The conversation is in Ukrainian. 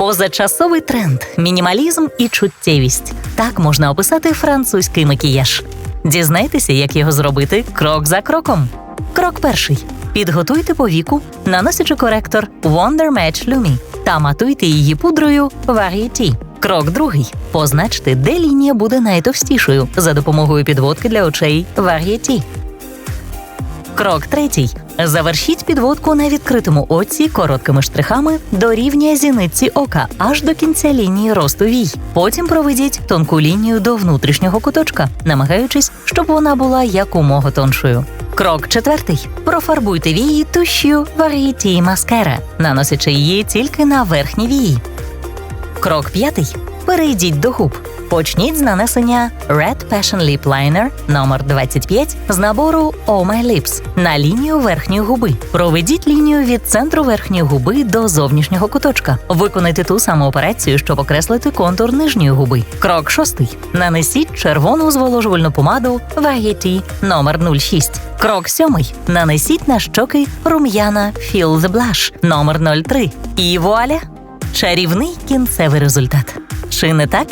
Позачасовий тренд, мінімалізм і чуттєвість. Так можна описати французький макіяж. Дізнайтеся, як його зробити крок за кроком. Крок перший. Підготуйте повіку, наносячи коректор Wonder Match Lumi та матуйте її пудрою Varieté. Крок другий. Позначте, де лінія буде найтовстішою за допомогою підводки для очей Varieté. Крок третій. Завершіть підводку на відкритому оці короткими штрихами до рівня зіниці ока аж до кінця лінії росту вій. Потім проведіть тонку лінію до внутрішнього куточка, намагаючись, щоб вона була якомога тоншою. Крок четвертий. Профарбуйте вії тушю Varieté Mascara, наносячи її тільки на верхні вії. Крок п'ятий. Перейдіть до губ. Почніть з нанесення Red Passion Lip Liner номер 25 з набору Oh My Lips на лінію верхньої губи. Проведіть лінію від центру верхньої губи до зовнішнього куточка. Виконайте ту саму операцію, щоб окреслити контур нижньої губи. Крок шостий. Нанесіть червону зволожувальну помаду Varieté номер 06. Крок сьомий. Нанесіть на щоки рум'яна Feel the Blush номер 03. І вуаля! Чарівний кінцевий результат. Чи не так?